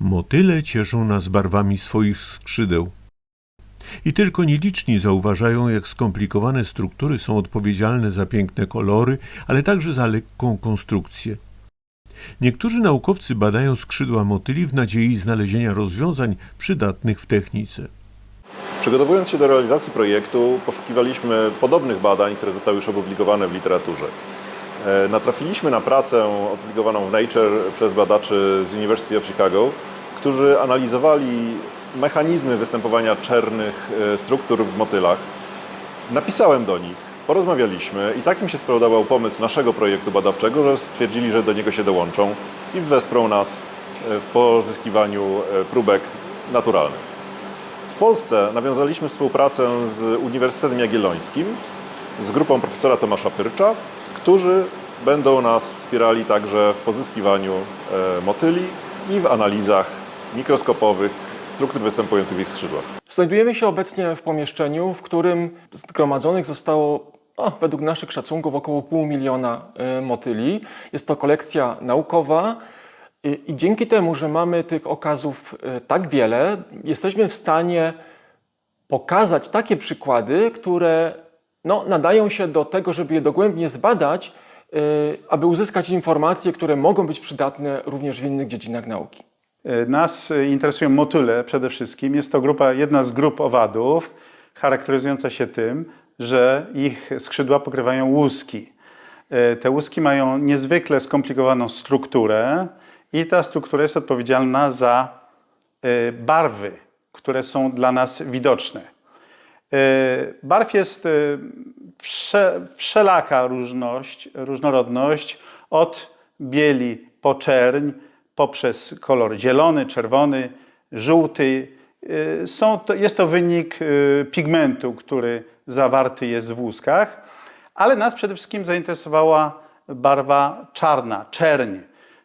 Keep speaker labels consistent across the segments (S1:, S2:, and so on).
S1: Motyle cieszą nas barwami swoich skrzydeł. I tylko nieliczni zauważają, jak skomplikowane struktury są odpowiedzialne za piękne kolory, ale także za lekką konstrukcję. Niektórzy naukowcy badają skrzydła motyli w nadziei znalezienia rozwiązań przydatnych w technice.
S2: Przygotowując się do realizacji projektu, poszukiwaliśmy podobnych badań, które zostały już opublikowane w literaturze. E, Natrafiliśmy na pracę opublikowaną w Nature przez badaczy z University of Chicago, którzy analizowali mechanizmy występowania czernych e, struktur w motylach. Napisałem do nich, porozmawialiśmy i tak im się spodobał pomysł naszego projektu badawczego, że stwierdzili, że do niego się dołączą i wesprą nas e, w pozyskiwaniu e, próbek naturalnych. W Polsce nawiązaliśmy współpracę z Uniwersytetem Jagiellońskim, z grupą profesora Tomasza Pyrcza, którzy będą nas wspierali także w pozyskiwaniu motyli i w analizach mikroskopowych struktur występujących w ich skrzydłach.
S3: Znajdujemy się obecnie w pomieszczeniu, w którym zgromadzonych zostało o, według naszych szacunków około pół miliona y, motyli. Jest to kolekcja naukowa i, i dzięki temu, że mamy tych okazów y, tak wiele, jesteśmy w stanie pokazać takie przykłady, które no, nadają się do tego, żeby je dogłębnie zbadać, y, aby uzyskać informacje, które mogą być przydatne również w innych dziedzinach nauki.
S4: Nas interesują motyle przede wszystkim. Jest to grupa, jedna z grup owadów, charakteryzująca się tym, że ich skrzydła pokrywają łuski. E, Te łuski mają niezwykle skomplikowaną strukturę i ta struktura jest odpowiedzialna za e, barwy, które są dla nas widoczne. E, Barw jest e, prze, wszelaka różność, różnorodność od bieli po czerń, poprzez kolor zielony, czerwony, żółty. Y, to, jest to wynik y, pigmentu, który zawarty jest w łuskach, ale nas przede wszystkim zainteresowała barwa czarna, czerń.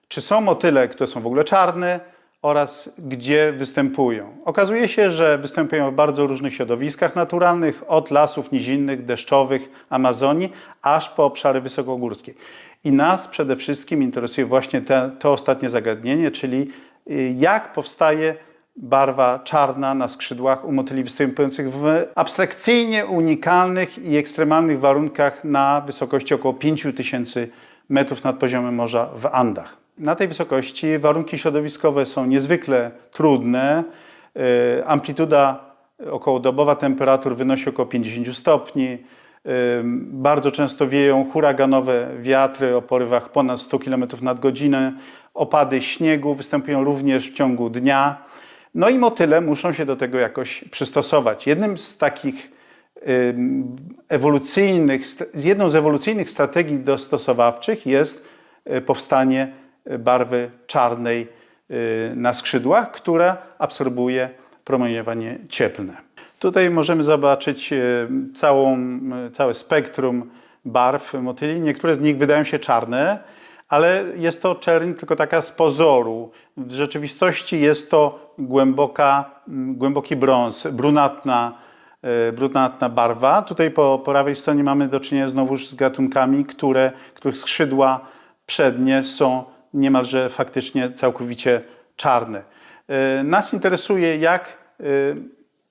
S4: Czy są motyle, które są w ogóle czarne oraz gdzie występują? Okazuje się, że występują w bardzo różnych środowiskach naturalnych, od lasów nizinnych, deszczowych, Amazonii, aż po obszary wysokogórskie. I nas przede wszystkim interesuje właśnie te, to ostatnie zagadnienie, czyli y, jak powstaje barwa czarna na skrzydłach u motyli występujących w abstrakcyjnie unikalnych i ekstremalnych warunkach na wysokości około 5000 metrów nad poziomem morza w Andach. Na tej wysokości warunki środowiskowe są niezwykle trudne. Y, Amplituda okołodobowa temperatur wynosi około 50 stopni. Ym, Bardzo często wieją huraganowe wiatry o porywach ponad 100 km na godzinę. Opady śniegu występują również w ciągu dnia. No i motyle muszą się do tego jakoś przystosować. Jednym z takich ym, ewolucyjnych, jedną z ewolucyjnych strategii dostosowawczych jest y, powstanie y, barwy czarnej y, na skrzydłach, która absorbuje promieniowanie cieplne. Tutaj możemy zobaczyć e, całą, e, całe spektrum barw motyli. Niektóre z nich wydają się czarne, ale jest to czerń tylko taka z pozoru. W rzeczywistości jest to głęboka, m, głęboki brąz, brunatna, brunatna barwa. Tutaj po prawej stronie mamy do czynienia znowuż z gatunkami, które, których skrzydła przednie są niemalże faktycznie całkowicie czarne. Nas interesuje, jak e,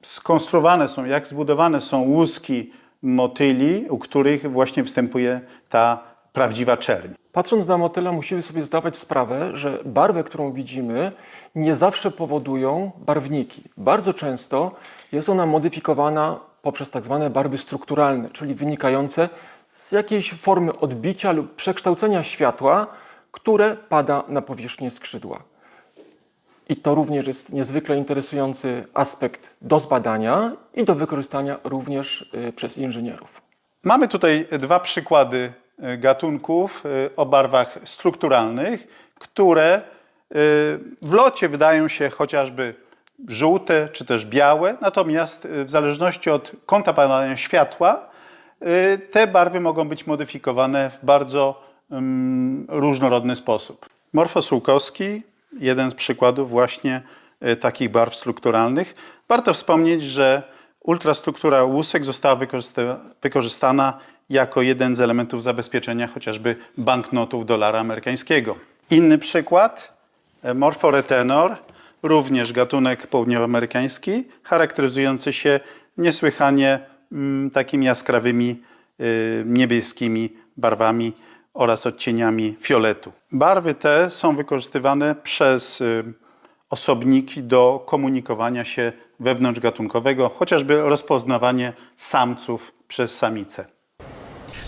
S4: skonstruowane są, jak zbudowane są łuski motyli, u których właśnie występuje ta prawdziwa czerń.
S3: Patrząc na motyla, musimy sobie zdawać sprawę, że barwę, którą widzimy, nie zawsze powodują barwniki. Bardzo często jest ona modyfikowana poprzez tak zwane barwy strukturalne, czyli wynikające z jakiejś formy odbicia lub przekształcenia światła, które pada na powierzchnię skrzydła. I to również jest niezwykle interesujący aspekt do zbadania i do wykorzystania również y, przez inżynierów.
S4: Mamy tutaj dwa przykłady e, gatunków o barwach strukturalnych, które w locie wydają się chociażby żółte czy też białe, natomiast w zależności od kąta padania światła te barwy mogą być modyfikowane w bardzo różnorodny sposób. Morfos Łukowski, jeden z przykładów właśnie e, takich barw strukturalnych. Warto wspomnieć, że ultrastruktura łusek została wykorzysta- wykorzystana jako jeden z elementów zabezpieczenia chociażby banknotów dolara amerykańskiego. Inny przykład, e, morforetenor, również gatunek południowoamerykański, charakteryzujący się niesłychanie mm, takimi jaskrawymi y, niebieskimi barwami oraz odcieniami fioletu. Barwy te są wykorzystywane przez y, osobniki do komunikowania się wewnątrzgatunkowego, chociażby rozpoznawanie samców przez samice.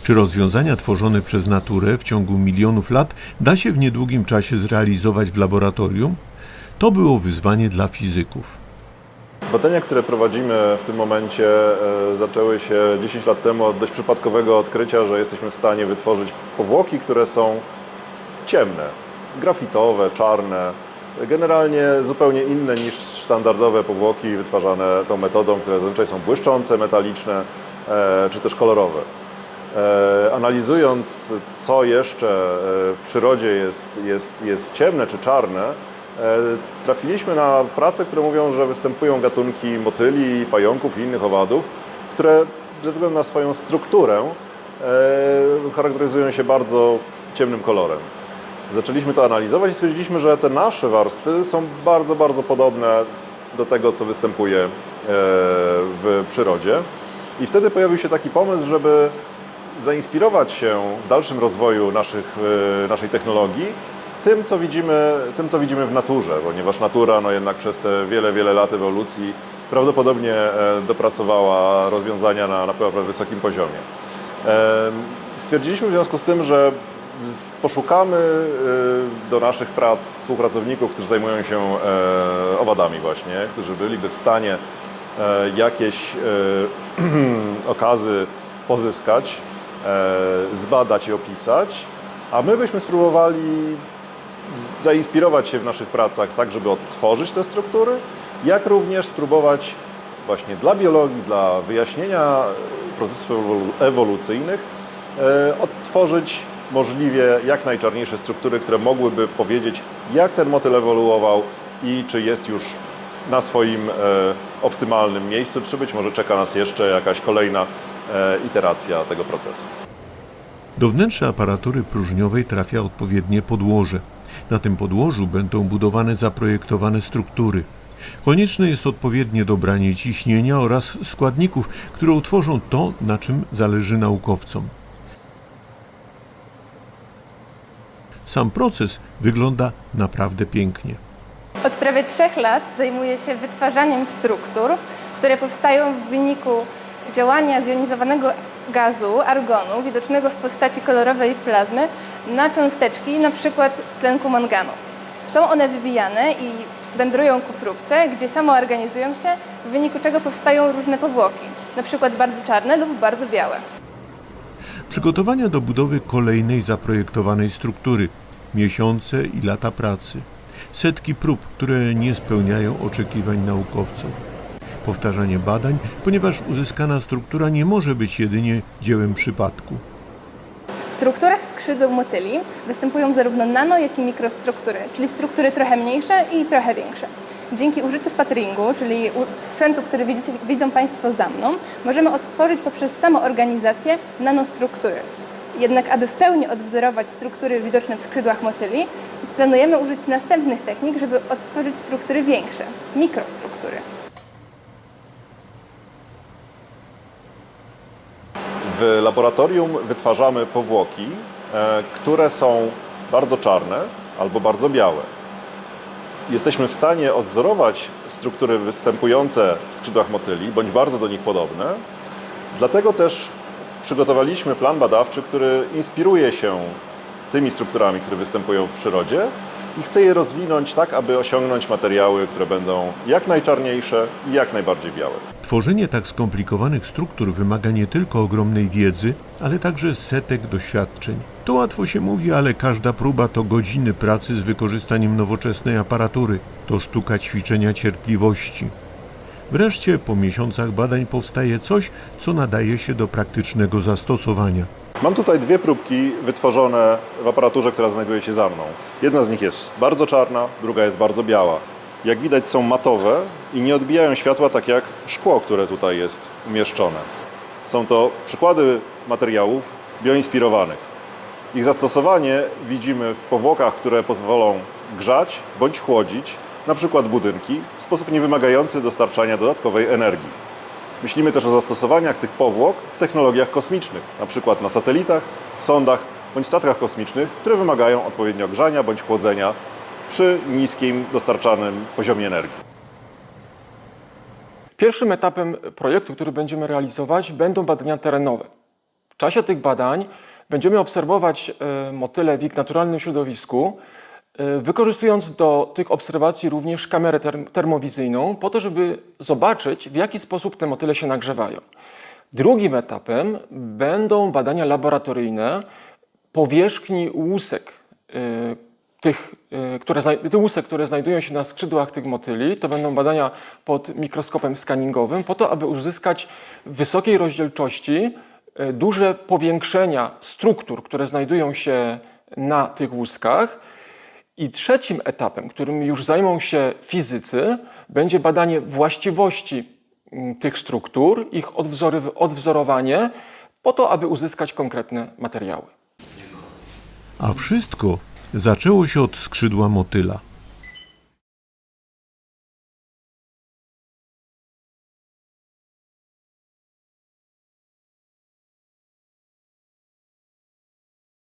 S1: Czy rozwiązania tworzone przez naturę w ciągu milionów lat da się w niedługim czasie zrealizować w laboratorium? To było wyzwanie dla fizyków.
S2: Badania, które prowadzimy w tym momencie, e, zaczęły się 10 lat temu od dość przypadkowego odkrycia, że jesteśmy w stanie wytworzyć powłoki, które są ciemne, grafitowe, czarne, generalnie zupełnie inne niż standardowe powłoki wytwarzane tą metodą, które zazwyczaj są błyszczące, metaliczne e, czy też kolorowe. E, Analizując, co jeszcze w przyrodzie jest, jest, jest ciemne czy czarne, trafiliśmy na prace, które mówią, że występują gatunki motyli, pająków i innych owadów, które ze względu na swoją strukturę e, charakteryzują się bardzo ciemnym kolorem. Zaczęliśmy to analizować i stwierdziliśmy, że te nasze warstwy są bardzo, bardzo podobne do tego, co występuje e, w przyrodzie. I wtedy pojawił się taki pomysł, żeby zainspirować się w dalszym rozwoju naszych, e, naszej technologii tym co, widzimy, tym, co widzimy w naturze, ponieważ natura no jednak przez te wiele, wiele lat ewolucji prawdopodobnie e, dopracowała rozwiązania na naprawdę wysokim poziomie. E, Stwierdziliśmy w związku z tym, że poszukamy e, do naszych prac współpracowników, którzy zajmują się owadami właśnie, którzy byliby w stanie jakieś okazy pozyskać, zbadać i opisać, a my byśmy spróbowali zainspirować się w naszych pracach tak, żeby odtworzyć te struktury, jak również spróbować właśnie dla biologii, dla wyjaśnienia procesów ewolu- ewolucyjnych e, odtworzyć możliwie jak najczarniejsze struktury, które mogłyby powiedzieć, jak ten motyl ewoluował i czy jest już na swoim e, optymalnym miejscu, czy być może czeka nas jeszcze jakaś kolejna e, iteracja tego procesu.
S1: Do wnętrza aparatury próżniowej trafia odpowiednie podłoże. Na tym podłożu będą budowane zaprojektowane struktury. Konieczne jest odpowiednie dobranie ciśnienia oraz składników, które utworzą to, na czym zależy naukowcom. Sam proces wygląda naprawdę pięknie.
S5: Od prawie trzech lat zajmuję się wytwarzaniem struktur, które powstają w wyniku działania zjonizowanego gazu, argonu, widocznego w postaci kolorowej plazmy, na cząsteczki, przykład tlenku manganu. Są one wybijane i wędrują ku próbce, gdzie samoorganizują się, w wyniku czego powstają różne powłoki, przykład bardzo czarne lub bardzo białe.
S1: Przygotowania do budowy kolejnej zaprojektowanej struktury, miesiące i lata pracy, setki prób, które nie spełniają oczekiwań naukowców, powtarzanie badań, ponieważ uzyskana struktura nie może być jedynie dziełem przypadku.
S5: W strukturach skrzydeł motyli występują zarówno nano, jak i mikrostruktury, czyli struktury trochę mniejsze i trochę większe. Dzięki użyciu spatteringu, czyli sprzętu, który widzicie, widzą Państwo za mną, możemy odtworzyć poprzez samoorganizację nanostruktury. Jednak aby w pełni odwzorować struktury widoczne w skrzydłach motyli, planujemy użyć następnych technik, żeby odtworzyć struktury większe, mikrostruktury.
S2: W laboratorium wytwarzamy powłoki, e, które są bardzo czarne albo bardzo białe. Jesteśmy w stanie odwzorować struktury występujące w skrzydłach motyli, bądź bardzo do nich podobne. Dlatego też przygotowaliśmy plan badawczy, który inspiruje się tymi strukturami, które występują w przyrodzie i chce je rozwinąć tak, aby osiągnąć materiały, które będą jak najczarniejsze i jak najbardziej białe.
S1: Tworzenie tak skomplikowanych struktur wymaga nie tylko ogromnej wiedzy, ale także setek doświadczeń. To łatwo się mówi, ale każda próba to godziny pracy z wykorzystaniem nowoczesnej aparatury. To sztuka ćwiczenia cierpliwości. Wreszcie po miesiącach badań powstaje coś, co nadaje się do praktycznego zastosowania.
S2: Mam tutaj dwie próbki wytworzone w aparaturze, która znajduje się za mną. Jedna z nich jest bardzo czarna, druga jest bardzo biała. Jak widać są matowe i nie odbijają światła tak jak szkło, które tutaj jest umieszczone. Są to przykłady materiałów bioinspirowanych. Ich zastosowanie widzimy w powłokach, które pozwolą grzać bądź chłodzić np. budynki, w sposób niewymagający dostarczania dodatkowej energii. Myślimy też o zastosowaniach tych powłok w technologiach kosmicznych, np. na satelitach, sondach bądź statkach kosmicznych, które wymagają odpowiednio grzania bądź chłodzenia przy niskim dostarczanym poziomie energii.
S3: Pierwszym etapem projektu, który będziemy realizować, będą badania terenowe. W czasie tych badań będziemy obserwować e, motyle w ich naturalnym środowisku, wykorzystując do tych obserwacji również kamerę term- termowizyjną, po to, żeby zobaczyć, w jaki sposób te motyle się nagrzewają. Drugim etapem będą badania laboratoryjne powierzchni łusek, y, tych, y, które, łusek, które znajdują się na skrzydłach tych motyli. To będą badania pod mikroskopem skaningowym, po to, aby uzyskać w wysokiej rozdzielczości duże powiększenia struktur, które znajdują się na tych łuskach. I trzecim etapem, którym już zajmą się fizycy, będzie badanie właściwości mm, tych struktur, ich odwzorowanie, po to, aby uzyskać konkretne materiały.
S1: A wszystko zaczęło się od skrzydła motyla.